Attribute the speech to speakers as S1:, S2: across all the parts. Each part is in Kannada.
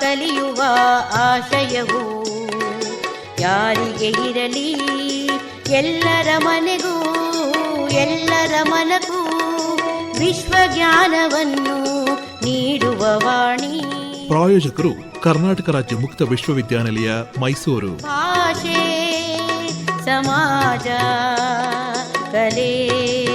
S1: ಕಲಿಯುವ ಆಶಯವು ಯಾರಿಗೆ ಇರಲಿ? ಎಲ್ಲರ ಮನೆಗೂ ಎಲ್ಲರ ಮನಗೂ ವಿಶ್ವಜ್ಞಾನವನ್ನು ನೀಡುವ ವಾಣಿ.
S2: ಪ್ರಾಯೋಜಕರು ಕರ್ನಾಟಕ ರಾಜ್ಯ ಮುಕ್ತ ವಿಶ್ವವಿದ್ಯಾನಿಲಯ ಮೈಸೂರು.
S1: ಭಾಷೆ ಸಮಾಜ ಕಲೆ.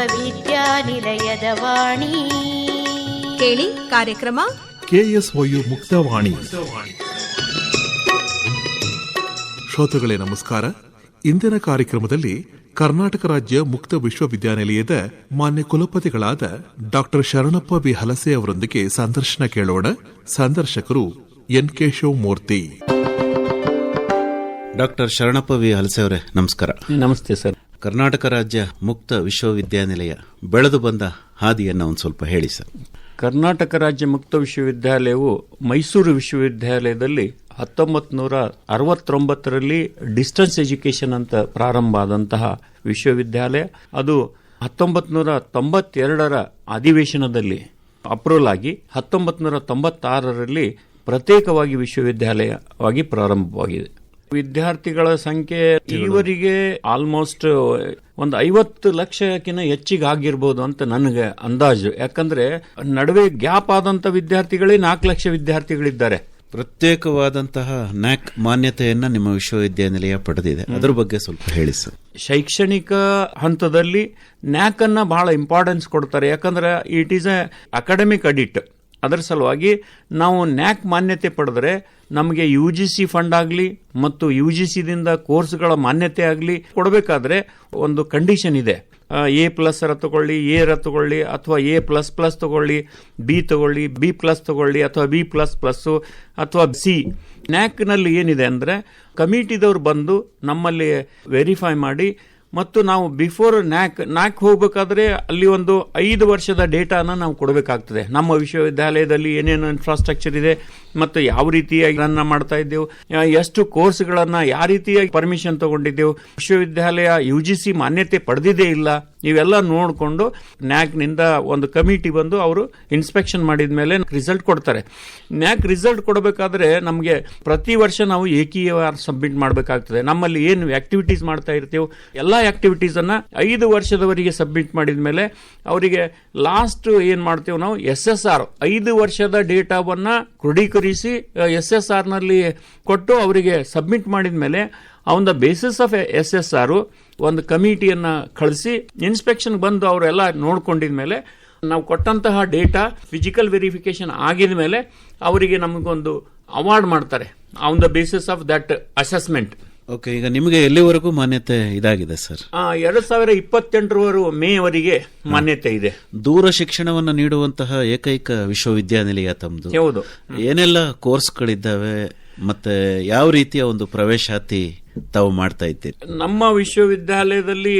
S1: ವಿಶ್ವವಿದ್ಯಾನಿಲಯದ ವಾಣಿ.
S3: ಕೇಳಿ ಕಾರ್ಯಕ್ರಮ.
S2: ಕೆಎಸ್ಒಯು ಮುಕ್ತವಾಣಿ. ಶ್ರೋತೃಗಳೇ ನಮಸ್ಕಾರ. ಇಂದಿನ ಕಾರ್ಯಕ್ರಮದಲ್ಲಿ ಕರ್ನಾಟಕ ರಾಜ್ಯ ಮುಕ್ತ ವಿಶ್ವವಿದ್ಯಾನಿಲಯದ ಮಾನ್ಯ ಕುಲಪತಿಗಳಾದ ಡಾಕ್ಟರ್ ಶರಣಪ್ಪ ಬಿ ಹಲಸೆ ಅವರೊಂದಿಗೆ ಸಂದರ್ಶನ ಕೇಳೋಣ. ಸಂದರ್ಶಕರು N. Keshav Murthy
S4: doctor Sharanappa V. Halase ಅವರೇ ನಮಸ್ಕಾರ.
S5: ನಮಸ್ತೆ ಸರ್.
S4: ಕರ್ನಾಟಕ ರಾಜ್ಯ ಮುಕ್ತ ವಿಶ್ವವಿದ್ಯಾನಿಲಯ ಬೆಳೆದು ಬಂದ ಹಾದಿಯನ್ನು ಒಂದು ಸ್ವಲ್ಪ ಹೇಳಿ ಸರ್.
S5: ಕರ್ನಾಟಕ ರಾಜ್ಯ ಮುಕ್ತ ವಿಶ್ವವಿದ್ಯಾಲಯವು ಮೈಸೂರು ವಿಶ್ವವಿದ್ಯಾಲಯದಲ್ಲಿ ಹತ್ತೊಂಬತ್ತು ನೂರ ಅರವತ್ತೊಂಬತ್ತರಲ್ಲಿ ಡಿಸ್ಟೆನ್ಸ್ ಎಜುಕೇಶನ್ ಅಂತ ಪ್ರಾರಂಭ ಆದಂತಹ ವಿಶ್ವವಿದ್ಯಾಲಯ. ಅದು ಹತ್ತೊಂಬತ್ತು ನೂರ ತೊಂಬತ್ತೆರಡರ ಅಧಿವೇಶನದಲ್ಲಿ ಅಪ್ರೂವಲ್ ಆಗಿ ಹತ್ತೊಂಬತ್ತು ನೂರ ತೊಂಬತ್ತಾರರಲ್ಲಿ ಪ್ರತ್ಯೇಕವಾಗಿ ವಿಶ್ವವಿದ್ಯಾಲಯವಾಗಿ ಪ್ರಾರಂಭವಾಗಿದೆ. ವಿದ್ಯಾರ್ಥಿಗಳ ಸಂಖ್ಯೆ ಈವರಿಗೆ ಆಲ್ಮೋಸ್ಟ್ ಒಂದು ಐವತ್ತು ಲಕ್ಷಕ್ಕಿಂತ ಹೆಚ್ಚಿಗೆ ಆಗಿರ್ಬೋದು ಅಂತ ನನಗೆ ಅಂದಾಜು. ಯಾಕಂದ್ರೆ ನಡುವೆ ಗ್ಯಾಪ್ ಆದಂತ ವಿದ್ಯಾರ್ಥಿಗಳೇ ನಾಲ್ಕು ಲಕ್ಷ ವಿದ್ಯಾರ್ಥಿಗಳಿದ್ದಾರೆ.
S4: ಪ್ರತ್ಯೇಕವಾದಂತಹ ನ್ಯಾಕ್ ಮಾನ್ಯತೆಯನ್ನ ನಿಮ್ಮ ವಿಶ್ವವಿದ್ಯಾನಿಲಯ ಪಡೆದಿದೆ. ಅದರ ಬಗ್ಗೆ ಸ್ವಲ್ಪ ಹೇಳಿ ಸರ್.
S5: ಶೈಕ್ಷಣಿಕ ಹಂತದಲ್ಲಿ ನ್ಯಾಕ್ ಅನ್ನ ಬಹಳ ಇಂಪಾರ್ಟೆನ್ಸ್ ಕೊಡ್ತಾರೆ. ಯಾಕಂದ್ರೆ it is a academic audit ಅದರ ಸಲುವಾಗಿ ನಾವು ನ್ಯಾಕ್ ಮಾನ್ಯತೆ ಪಡೆದ್ರೆ ನಮಗೆ ಯು ಜಿ ಸಿ ಫಂಡ್ ಆಗಲಿ ಮತ್ತು ಯು ಜಿ ಸಿದಿಂದ ಕೋರ್ಸ್ಗಳ ಮಾನ್ಯತೆ ಆಗಲಿ ಕೊಡಬೇಕಾದ್ರೆ ಒಂದು ಕಂಡೀಷನ್ ಇದೆ. ಎ ಪ್ಲಸ್ ತಗೊಳ್ಳಿ ಎ ರ ತಗೊಳ್ಳಿ, ಅಥವಾ ಎ ಪ್ಲಸ್ ಪ್ಲಸ್ ತಗೊಳ್ಳಿ ಬಿ ತಗೊಳ್ಳಿ ಬಿ ಪ್ಲಸ್ ತಗೊಳ್ಳಿ, ಅಥವಾ ಬಿ ಪ್ಲಸ್ ಪ್ಲಸ್ ಅಥವಾ ಸಿ ನ್ಯಾಕ್ನಲ್ಲಿ ಏನಿದೆ ಅಂದರೆ ಕಮಿಟಿದವ್ರು ಬಂದು ನಮ್ಮಲ್ಲಿ ವೆರಿಫೈ ಮಾಡಿ ಮತ್ತು ನಾವು ಬಿಫೋರ್ ನ್ಯಾಕ್ ನ್ಯಾಕ್ ಹೋಗಬೇಕಾದ್ರೆ ಅಲ್ಲಿ ಒಂದು ಐದು ವರ್ಷದ ಡೇಟಾನ ನಾವು ಕೊಡಬೇಕಾಗ್ತದೆ. ನಮ್ಮ ವಿಶ್ವವಿದ್ಯಾಲಯದಲ್ಲಿ ಏನೇನು ಇನ್ಫ್ರಾಸ್ಟ್ರಕ್ಚರ್ ಇದೆ ಮತ್ತು ಯಾವ ರೀತಿಯಾಗಿ ರನ್ ಮಾಡ್ತಾ ಇದ್ದೆವು ಎಷ್ಟು ಕೋರ್ಸ್ಗಳನ್ನು ಯಾವ ರೀತಿಯಾಗಿ ಪರ್ಮಿಷನ್ ತಗೊಂಡಿದ್ದೆವು. ವಿಶ್ವವಿದ್ಯಾಲಯ ಯು ಜಿ ಸಿ ಮಾನ್ಯತೆ ಪಡೆದಿದೆ ಇಲ್ಲ. ಇವೆಲ್ಲ ನೋಡಿಕೊಂಡು ನ್ಯಾಕ್ನಿಂದ ಒಂದು ಕಮಿಟಿ ಬಂದು ಅವರು ಇನ್ಸ್ಪೆಕ್ಷನ್ ಮಾಡಿದ ಮೇಲೆ ರಿಸಲ್ಟ್ ಕೊಡ್ತಾರೆ. ನ್ಯಾಕ್ ರಿಸಲ್ಟ್ ಕೊಡಬೇಕಾದ್ರೆ ನಮಗೆ ಪ್ರತಿ ವರ್ಷ ನಾವು ಏಕೀಯ ಸಬ್ಮಿಟ್ ಮಾಡಬೇಕಾಗ್ತದೆ. ನಮ್ಮಲ್ಲಿ ಏನು ಆಕ್ಟಿವಿಟೀಸ್ ಮಾಡ್ತಾ ಇರ್ತೀವೋ ಎಲ್ಲ ಆಕ್ಟಿವಿಟೀಸ್ ಅನ್ನ ಐದು ವರ್ಷದವರೆಗೆ ಸಬ್ಮಿಟ್ ಮಾಡಿದ ಮೇಲೆ ಅವರಿಗೆ ಲಾಸ್ಟ್ ಏನು ಮಾಡ್ತೀವಿ ನಾವು ಎಸ್ ಎಸ್ ಆರ್ ಐದು ವರ್ಷದ ಡೇಟಾವನ್ನು ಕ್ರೋಢೀಕರಿಸಿ ಎಸ್ ಎಸ್ ಆರ್ನಲ್ಲಿ ಕೊಟ್ಟು ಅವರಿಗೆ ಸಬ್ಮಿಟ್ ಮಾಡಿದ ಮೇಲೆ on the basis of S S R ಒಂದು ಕಮಿಟಿಯನ್ನ ಕಳಿಸಿ ಇನ್ಸ್ಪೆಕ್ಷನ್ ಬಂದು ಅವರೆಲ್ಲ ನೋಡ್ಕೊಂಡಿದ ಮೇಲೆ ನಾವು ಕೊಟ್ಟಂತಹ ಡೇಟಾ ಫಿಸಿಕಲ್ ವೆರಿಫಿಕೇಶನ್ ಆಗಿದ ಮೇಲೆ ಅವರಿಗೆ ನಮಗೊಂದು ಅವಾರ್ಡ್ ಮಾಡ್ತಾರೆ. On the basis of that assessment
S4: okay ಈಗ ನಿಮಗೆ ಎಲ್ಲಿವರೆಗೂ ಮಾನ್ಯತೆ ಇದಾಗಿದೆ ಸರ್
S5: ಎರಡು ಸಾವಿರ ಇಪ್ಪತ್ತೆಂಟರವರೆಗೂ ಮೇವರೆಗೆ ಮಾನ್ಯತೆ ಇದೆ.
S4: ದೂರ ಶಿಕ್ಷಣವನ್ನು ನೀಡುವಂತಹ ಏಕೈಕ ವಿಶ್ವವಿದ್ಯಾನಿಲಯ ತಮ್ಮದು
S5: ಹೌದು.
S4: ಏನೆಲ್ಲ ಕೋರ್ಸ್ಗಳಿದ್ದಾವೆ ಮತ್ತೆ ಯಾವ ರೀತಿಯ ಒಂದು ಪ್ರವೇಶಾತಿ ತಾವು ಮಾಡ್ತಾ ಇದ್ದೀರಿ?
S5: ನಮ್ಮ ವಿಶ್ವವಿದ್ಯಾಲಯದಲ್ಲಿ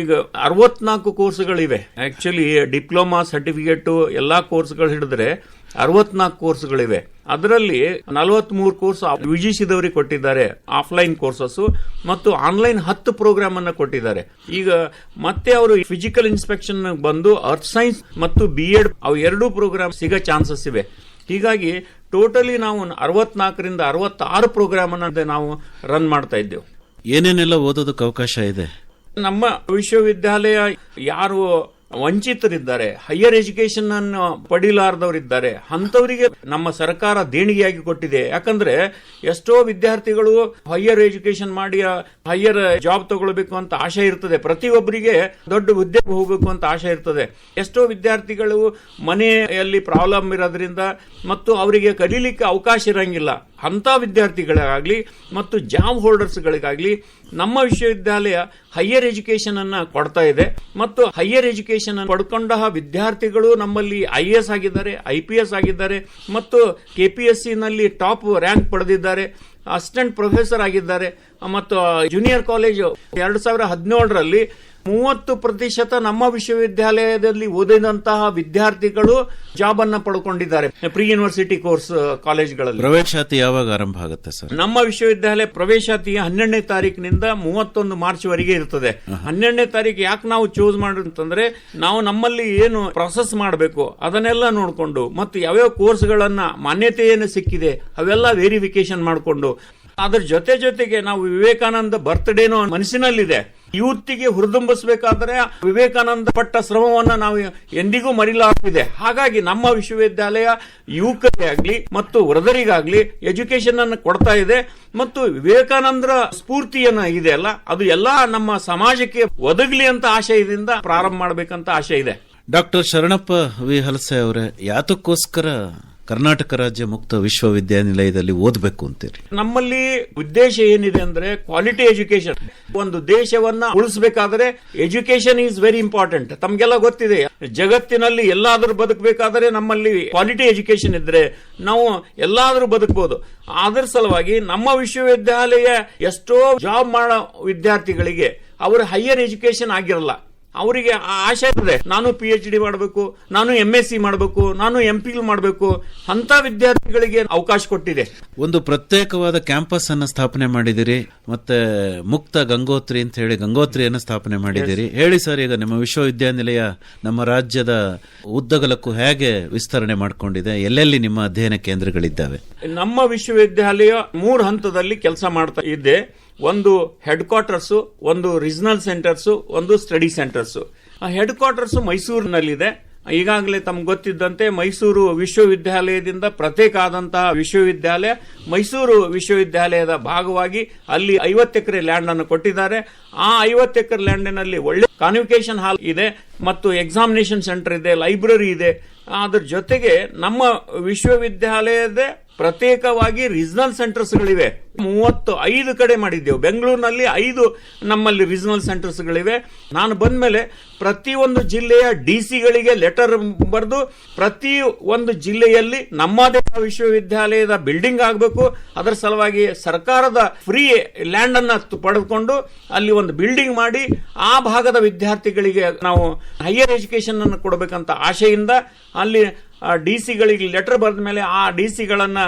S5: ಈಗ ಅರವತ್ನಾಲ್ಕು ಕೋರ್ಸ್ಗಳಿವೆ. ಆಕ್ಚುಲಿ ಡಿಪ್ಲೊಮಾ, ಸರ್ಟಿಫಿಕೇಟು, ಎಲ್ಲ ಕೋರ್ಸ್ಗಳು ಹಿಡಿದ್ರೆ ಅರವತ್ನಾಲ್ಕು ಕೋರ್ಸ್ಗಳಿವೆ. ಅದರಲ್ಲಿ ನಲವತ್ಮೂರು ಕೋರ್ಸ್ ವಿಜಿಸಿದವರಿಗೆ ಕೊಟ್ಟಿದ್ದಾರೆ. ಆಫ್ಲೈನ್ ಕೋರ್ಸಸ್ ಮತ್ತು ಆನ್ಲೈನ್ ಹತ್ತು ಪ್ರೋಗ್ರಾಮ್ ಅನ್ನು ಕೊಟ್ಟಿದ್ದಾರೆ. ಈಗ ಮತ್ತೆ ಅವರು ಫಿಸಿಕಲ್ ಇನ್ಸ್ಪೆಕ್ಷನ್ ಬಂದು ಅರ್ತ್ ಸೈನ್ಸ್ ಮತ್ತು ಬಿ ಎಡ್ ಅವು ಎರಡೂ ಪ್ರೋಗ್ರಾಮ್ ಸಿಗೋ ಚಾನ್ಸಸ್ ಇವೆ. ಹೀಗಾಗಿ ಟೋಟಲಿ ನಾವು ಅರವತ್ನಾಲ್ಕರಿಂದ ಅರವತ್ತಾರು ಪ್ರೋಗ್ರಾಮ್ ಅನ್ನೋದೇ ನಾವು ರನ್ ಮಾಡ್ತಾ ಇದ್ದೇವೆ.
S4: ಏನೇನೆಲ್ಲ ಓದೋದಕ್ಕೆ ಅವಕಾಶ ಇದೆ?
S5: ನಮ್ಮ ವಿಶ್ವವಿದ್ಯಾಲಯ ಯಾರು ವಂಚಿತರಿದ್ದಾರೆ ಹೈಯರ್ ಎಜುಕೇಶನ್ ಅನ್ನು ಪಡೀಲಾರದವರಿದ್ದಾರೆ ಅಂತವರಿಗೆ ನಮ್ಮ ಸರ್ಕಾರ ದೇಣಿಗೆಯಾಗಿ ಕೊಟ್ಟಿದೆ. ಯಾಕಂದ್ರೆ ಎಷ್ಟೋ ವಿದ್ಯಾರ್ಥಿಗಳು ಹೈಯರ್ ಎಜುಕೇಶನ್ ಮಾಡಿ ಹೈಯರ್ ಜಾಬ್ ತಗೊಳ್ಬೇಕು ಅಂತ ಆಶೆ ಇರ್ತದೆ. ಪ್ರತಿಯೊಬ್ಬರಿಗೆ ದೊಡ್ಡ ಉದ್ಯೋಗ ಹೋಗಬೇಕು ಅಂತ ಆಶೆ ಇರ್ತದೆ. ಎಷ್ಟೋ ವಿದ್ಯಾರ್ಥಿಗಳು ಮನೆಯಲ್ಲಿ ಪ್ರಾಬ್ಲಮ್ ಇರೋದ್ರಿಂದ ಮತ್ತು ಅವರಿಗೆ ಕಲೀಲಿಕ್ಕೆ ಅವಕಾಶ ಇರಂಗಿಲ್ಲ. ಅಂತ ವಿದ್ಯಾರ್ಥಿಗಳಿಗಾಗ್ಲಿ ಮತ್ತು ಜಾಬ್ ಹೋಲ್ಡರ್ಸ್ಗಳಿಗಾಗಲಿ ನಮ್ಮ ವಿಶ್ವವಿದ್ಯಾಲಯ ಹೈಯರ್ ಎಜುಕೇಶನ್ ಅನ್ನು ಕೊಡ್ತಾ ಇದೆ. ಮತ್ತು ಹೈಯರ್ ಎಜುಕೇಶನ್ ಪಡ್ಕೊಂಡ ವಿದ್ಯಾರ್ಥಿಗಳು ನಮ್ಮಲ್ಲಿ ಐ ಎಸ್ ಆಗಿದ್ದಾರೆ ಐ ಪಿ ಎಸ್ ಆಗಿದ್ದಾರೆ ಮತ್ತು ಕೆ ಪಿ ಎಸ್ ಸಿ ನಲ್ಲಿ ಟಾಪ್ ರ್ಯಾಂಕ್ ಪಡೆದಿದ್ದಾರೆ ಅಸಿಸ್ಟೆಂಟ್ ಪ್ರೊಫೆಸರ್ ಆಗಿದ್ದಾರೆ ಮತ್ತು ಜೂನಿಯರ್ ಕಾಲೇಜು ಎರಡು ಸಾವಿರ ಹದಿನೇಳರಲ್ಲಿ ಮೂವತ್ತು ಪ್ರತಿಶತ ನಮ್ಮ ವಿಶ್ವವಿದ್ಯಾಲಯದಲ್ಲಿ ಓದಿದಂತಹ ವಿದ್ಯಾರ್ಥಿಗಳು ಜಾಬ್ ಅನ್ನ ಪಡ್ಕೊಂಡಿದ್ದಾರೆ. ಪ್ರಿ ಯೂನಿವರ್ಸಿಟಿ ಕೋರ್ಸ್ ಕಾಲೇಜ್ಗಳಲ್ಲಿ.
S4: ಪ್ರವೇಶಾತಿ ಯಾವಾಗ ಆರಂಭ ಆಗುತ್ತೆ ಸರ್?
S5: ನಮ್ಮ ವಿಶ್ವವಿದ್ಯಾಲಯ ಪ್ರವೇಶಾತಿ ಹನ್ನೆರಡನೇ ತಾರೀಕಿನಿಂದ ಮೂವತ್ತೊಂದು ಮಾರ್ಚ್ ವರೆಗೆ ಇರ್ತದೆ ಹನ್ನೆರಡನೇ ತಾರೀಕು ಯಾಕೆ ನಾವು ಚೂಸ್ ಅಂತಂದ್ರೆ ನಾವು ನಮ್ಮಲ್ಲಿ ಏನು ಪ್ರಾಸೆಸ್ ಮಾಡಬೇಕು ಅದನ್ನೆಲ್ಲ ನೋಡಿಕೊಂಡು ಮತ್ತು ಯಾವ್ಯಾವ ಕೋರ್ಸ್ಗಳನ್ನ ಮಾನ್ಯತೆ ಏನು ಸಿಕ್ಕಿದೆ ಅವೆಲ್ಲ ವೆರಿಫಿಕೇಶನ್ ಮಾಡಿಕೊಂಡು ಅದ್ರ ಜೊತೆ ಜೊತೆಗೆ ನಾವು ವಿವೇಕಾನಂದ ಬರ್ತ್ಡೇನೋ ಮನಸ್ಸಿನಲ್ಲಿದೆ. ಯೂತ್ಗೆ ಹುರಿದುಂಬಿಸಬೇಕಾದ್ರೆ ವಿವೇಕಾನಂದ ಪಟ್ಟ ಶ್ರಮವನ್ನ ನಾವು ಎಂದಿಗೂ ಮರಿಲಾಗಿದೆ ಹಾಗಾಗಿ ನಮ್ಮ ವಿಶ್ವವಿದ್ಯಾಲಯ ಯುವಕರಿಗೆ ಆಗ್ಲಿ ಮತ್ತು ವೃದ್ಧರಿಗಾಗ್ಲಿ ಎಜುಕೇಶನ್ ಅನ್ನು ಕೊಡ್ತಾ ಇದೆ ಮತ್ತು ವಿವೇಕಾನಂದರ ಸ್ಫೂರ್ತಿಯನ್ನ ಇದೆ ಅಲ್ಲ, ಅದು ಎಲ್ಲಾ ನಮ್ಮ ಸಮಾಜಕ್ಕೆ ಒದಗಲಿ ಅಂತ ಆಶಯದಿಂದ ಪ್ರಾರಂಭ ಮಾಡಬೇಕಂತ ಆಶಯ ಇದೆ.
S4: ಡಾಕ್ಟರ್ ಶರಣಪ್ಪ ವಿ ಹಲಸೆ ಅವರೇ, ಯಾತಕ್ಕೋಸ್ಕರ ಕರ್ನಾಟಕ ರಾಜ್ಯ ಮುಕ್ತ ವಿಶ್ವವಿದ್ಯಾನಿಲಯದಲ್ಲಿ ಓದಬೇಕು ಅಂತೀರಿ
S5: ನಮ್ಮಲ್ಲಿ ಉದ್ದೇಶ ಏನಿದೆ ಅಂದ್ರೆ ಕ್ವಾಲಿಟಿ ಎಜುಕೇಶನ್ ಒಂದು ದೇಶವನ್ನ ಉಳಿಸಬೇಕಾದ್ರೆ ಎಜುಕೇಶನ್ ಈಸ್ ವೆರಿ ಇಂಪಾರ್ಟೆಂಟ್ ತಮ್ಗೆಲ್ಲ ಗೊತ್ತಿದೆ. ಜಗತ್ತಿನಲ್ಲಿ ಎಲ್ಲಾದ್ರೂ ಬದುಕಬೇಕಾದ್ರೆ ನಮ್ಮಲ್ಲಿ ಕ್ವಾಲಿಟಿ ಎಜುಕೇಶನ್ ಇದ್ರೆ ನಾವು ಎಲ್ಲಾದ್ರೂ ಬದುಕಬಹುದು ಅದರ ಸಲುವಾಗಿ ನಮ್ಮ ವಿಶ್ವವಿದ್ಯಾಲಯ ಎಷ್ಟೋ ಜಾಬ್ ಮಾಡೋ ವಿದ್ಯಾರ್ಥಿಗಳಿಗೆ ಅವರ ಹೈಯರ್ ಎಜುಕೇಶನ್ ಆಗಿರಲ್ಲ. ಅವರಿಗೆ ಆ ಆಶೆ ಇದೆ ನಾನು ಪಿ ಎಚ್ ಡಿ ಮಾಡಬೇಕು ನಾನು ಎಂ ಎಸ್ ಸಿ ಮಾಡಬೇಕು ನಾನು ಎಂ ಪಿ ಮಾಡಬೇಕು. ಅಂತ ವಿದ್ಯಾರ್ಥಿಗಳಿಗೆ ಅವಕಾಶ ಕೊಟ್ಟಿದೆ.
S4: ಒಂದು ಪ್ರತ್ಯೇಕವಾದ ಕ್ಯಾಂಪಸ್ ಅನ್ನು ಸ್ಥಾಪನೆ ಮಾಡಿದಿರಿ ಮತ್ತೆ ಮುಕ್ತ ಗಂಗೋತ್ರಿ ಅಂತ ಹೇಳಿ ಗಂಗೋತ್ರಿಯನ್ನು ಸ್ಥಾಪನೆ ಮಾಡಿದಿರಿ. ಹೇಳಿ ಸರ್ ಈಗ ನಿಮ್ಮ ವಿಶ್ವವಿದ್ಯಾನಿಲಯ ನಮ್ಮ ರಾಜ್ಯದ ಉದ್ದಗಲಕ್ಕೂ ಹೇಗೆ ವಿಸ್ತರಣೆ ಮಾಡಿಕೊಂಡಿದೆ? ಎಲ್ಲೆಲ್ಲಿ ನಿಮ್ಮ ಅಧ್ಯಯನ ಕೇಂದ್ರಗಳಿದ್ದಾವೆ?
S5: ನಮ್ಮ ವಿಶ್ವವಿದ್ಯಾಲಯ ಮೂರು ಹಂತದಲ್ಲಿ ಕೆಲಸ ಮಾಡ್ತಾ ಇದ್ದೆ ಒಂದು ಹೆಡ್ ಕ್ವಾರ್ಟರ್ಸ್ ಒಂದು ರೀಜನಲ್ ಸೆಂಟರ್ಸ್ ಒಂದು ಸ್ಟಡಿ ಸೆಂಟರ್ಸ್ ಹೆಡ್ ಕ್ವಾರ್ಟರ್ಸ್ ಮೈಸೂರಿನಲ್ಲಿದೆ. ಈಗಾಗಲೇ ತಮ್ಗೆ ಗೊತ್ತಿದ್ದಂತೆ ಮೈಸೂರು ವಿಶ್ವವಿದ್ಯಾಲಯದಿಂದ ಪ್ರತ್ಯೇಕ ಆದಂತಹ ವಿಶ್ವವಿದ್ಯಾಲಯ, ಮೈಸೂರು ವಿಶ್ವವಿದ್ಯಾಲಯದ ಭಾಗವಾಗಿ ಅಲ್ಲಿ ಐವತ್ತು ಎಕರೆ ಲ್ಯಾಂಡ್ ಅನ್ನು ಕೊಟ್ಟಿದ್ದಾರೆ. ಆ ಐವತ್ತು ಎಕರೆ ಲ್ಯಾಂಡಿನಲ್ಲಿ ಒಳ್ಳೆ ಕಾನ್ವಿಕೇಶನ್ ಹಾಲ್ ಇದೆ ಮತ್ತು ಎಕ್ಸಾಮಿನೇಷನ್ ಸೆಂಟರ್ ಇದೆ ಲೈಬ್ರರಿ ಇದೆ. ಅದ್ರ ಜೊತೆಗೆ ನಮ್ಮ ವಿಶ್ವವಿದ್ಯಾಲಯದ ಪ್ರತ್ಯೇಕವಾಗಿ ರೀಜನಲ್ ಸೆಂಟರ್ಸ್ಗಳಿವೆ ಮೂವತ್ತು ಐದು ಕಡೆ ಮಾಡಿದ್ದೆವು. ಬೆಂಗಳೂರಿನಲ್ಲಿ ಐದು ನಮ್ಮಲ್ಲಿ ರೀಜನಲ್ ಸೆಂಟರ್ಸ್ಗಳಿವೆ ನಾನು ಬಂದ ಮೇಲೆ ಪ್ರತಿಯೊಂದು ಜಿಲ್ಲೆಯ ಡಿ ಸಿಗಳಿಗೆ ಲೆಟರ್ ಬರೆದು ಪ್ರತಿ ಒಂದು ಜಿಲ್ಲೆಯಲ್ಲಿ ನಮ್ಮದೇ ವಿಶ್ವವಿದ್ಯಾಲಯದ ಬಿಲ್ಡಿಂಗ್ ಆಗಬೇಕು. ಅದರ ಸಲುವಾಗಿ ಸರ್ಕಾರದ ಫ್ರೀ ಲ್ಯಾಂಡ್ ಅನ್ನ ಪಡೆದುಕೊಂಡು ಅಲ್ಲಿ ಒಂದು ಬಿಲ್ಡಿಂಗ್ ಮಾಡಿ ಆ ಭಾಗದ ವಿದ್ಯಾರ್ಥಿಗಳಿಗೆ ನಾವು ಹೈಯರ್ ಎಜುಕೇಶನ್ ಅನ್ನು ಕೊಡಬೇಕಂತ ಆಶೆಯಿಂದ ಅಲ್ಲಿ ಡಿ ಸಿಗಳಿಗೆ ಲೆಟರ್ ಬರೆದ ಮೇಲೆ ಆ ಡಿ ಸಿಗಳನ್ನ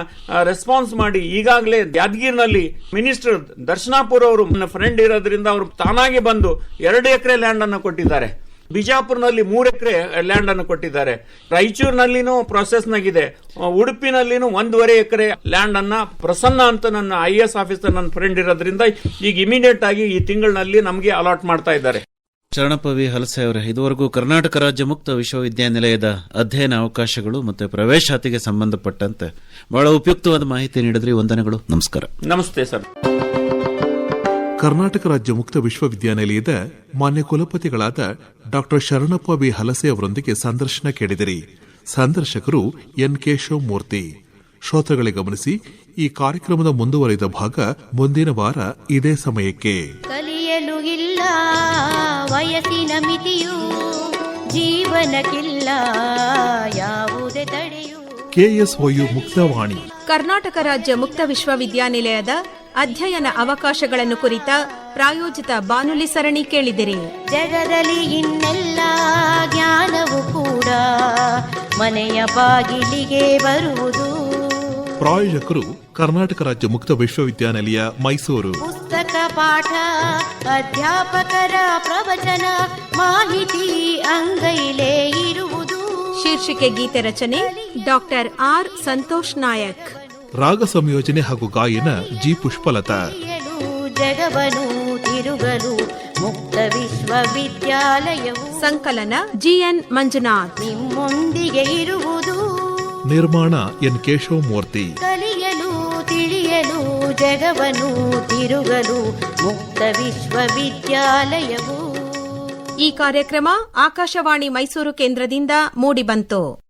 S5: ರೆಸ್ಪಾನ್ಸ್ ಮಾಡಿ ಈಗಾಗಲೇ ಯಾದಗಿರಿನಲ್ಲಿ ಮಿನಿಸ್ಟರ್ ದರ್ಶನಾಪುರ ಅವರು ನನ್ನ ಫ್ರೆಂಡ್ ಇರೋದ್ರಿಂದ ಅವರು ತಾನಾಗಿ ಬಂದು ಎರಡು ಎಕರೆ ಲ್ಯಾಂಡ್ ಅನ್ನು ಕೊಟ್ಟಿದ್ದಾರೆ. ಬಿಜಾಪುರ್ನಲ್ಲಿ ಮೂರು ಎಕರೆ ಲ್ಯಾಂಡ್ ಅನ್ನು ಕೊಟ್ಟಿದ್ದಾರೆ. ರಾಯಚೂರಿನಲ್ಲಿನೂ ನಾಗಿದೆ. ಉಡುಪಿನಲ್ಲಿನೂ ಒಂದೂವರೆ ಎಕರೆ ಲ್ಯಾಂಡ್ ಅನ್ನ, ಪ್ರಸನ್ನ ಅಂತ ನನ್ನ ಐ ಎಸ್ ಆಫೀಸರ್ ನನ್ನ ಫ್ರೆಂಡ್ ಇರೋದ್ರಿಂದ ಈಗ ಇಮಿಡಿಯೇಟ್ ಆಗಿ ಈ ತಿಂಗಳಿನಲ್ಲಿ ನಮಗೆ ಅಲಾಟ್ ಮಾಡ್ತಾ ಇದ್ದಾರೆ.
S4: ಶರಣಪ್ಪ ವಿ ಹಲಸೆ ಅವರೇ ಇದುವರೆಗೂ ಕರ್ನಾಟಕ ರಾಜ್ಯ ಮುಕ್ತ ವಿಶ್ವವಿದ್ಯಾನಿಲಯದ ಅಧ್ಯಯನ ಅವಕಾಶಗಳು ಮತ್ತು ಪ್ರವೇಶಾತಿಗೆ ಸಂಬಂಧಪಟ್ಟಂತೆ ಬಹಳ ಉಪಯುಕ್ತವಾದ ಮಾಹಿತಿ ನೀಡಿದ್ರಿ. ವಂದನೆಗಳು. ನಮಸ್ಕಾರ.
S5: ನಮಸ್ತೆ ಸರ್.
S2: ಕರ್ನಾಟಕ ರಾಜ್ಯ ಮುಕ್ತ ವಿಶ್ವವಿದ್ಯಾನಿಲಯದ ಮಾನ್ಯ ಕುಲಪತಿಗಳಾದ ಡಾಕ್ಟರ್ ಶರಣಪ್ಪ ಬಿ ಹಲಸೆ ಅವರೊಂದಿಗೆ ಸಂದರ್ಶನ ಕೇಳಿದಿರಿ. ಸಂದರ್ಶಕರು ಎನ್ ಕೆ ಶಿವಮೂರ್ತಿ. ಶ್ರೋತೃಗಳೇ ಗಮನಿಸಿ ಈ ಕಾರ್ಯಕ್ರಮದ ಮುಂದುವರಿದ ಭಾಗ ಮುಂದಿನ ವಾರ ಇದೇ ಸಮಯಕ್ಕೆ.
S1: ಕಲಿಯಲು ಇಲ್ಲ. ವಯಸ್ಸಿನ ಮಿತಿಯು ಜೀವನಕ್ಕಿಲ್ಲ ಯಾವುದೇ ತಡೆಯು.
S2: ಕೆಎಸ್ಒಯು ಮುಕ್ತವಾಣಿ.
S3: ಕರ್ನಾಟಕ ರಾಜ್ಯ ಮುಕ್ತ ವಿಶ್ವವಿದ್ಯಾನಿಲಯದ ಅಧ್ಯಯನ ಅವಕಾಶಗಳನ್ನು ಕುರಿತ ಪ್ರಾಯೋಜಿತ ಬಾನುಲಿ ಸರಣಿ ಕೇಳಿದಿರಿ.
S1: ಜಗದಲ್ಲಿ ಇನ್ನೆಲ್ಲ ಜ್ಞಾನವು ಕೂಡ ಮನೆಯ ಬಾಗಿಲಿಗೆ ಬರುವುದು.
S2: ಪ್ರಾಯೋಜಕರು ಕರ್ನಾಟಕ ರಾಜ್ಯ ಮುಕ್ತ ವಿಶ್ವವಿದ್ಯಾನಿಲಯ ಮೈಸೂರು.
S1: ಪಾಠ ಅಧ್ಯಾಪಕರ ಪ್ರವಚನ ಮಾಹಿತಿ ಅಂಗೈಲೇ ಇರುವುದು.
S3: ಶೀರ್ಷಿಕೆ ಗೀತೆ ರಚನೆ ಡಾಕ್ಟರ್ ಆರ್ ಸಂತೋಷ್ ನಾಯಕ್.
S2: ರಾಗ ಸಂಯೋಜನೆ ಹಾಗೂ ಗಾಯನ ಜಿ ಪುಷ್ಪಲತಾ.
S1: ಜಗವನು ತಿರುಗಲು ಮುಕ್ತ ವಿಶ್ವವಿದ್ಯಾಲಯ ವಿಶ್ವವಿದ್ಯಾಲಯವು.
S3: ಸಂಕಲನ ಜಿಎನ್ ಮಂಜುನಾಥ್.
S1: ನಿಮ್ಮೊಂದಿಗೆ ಇರುವುದು.
S2: ನಿರ್ಮಾಣ ಎನ್ ಕೇಶವಮೂರ್ತಿ.
S1: ಕಲಿಯಲು ತಿಳಿಯಲು ಜಗವನು ತಿರುಗಲು ಮುಕ್ತ ವಿಶ್ವವಿದ್ಯಾಲಯವು.
S3: ಈ ಕಾರ್ಯಕ್ರಮ ಆಕಾಶವಾಣಿ ಮೈಸೂರು ಕೇಂದ್ರದಿಂದ ಮೂಡಿಬಂತು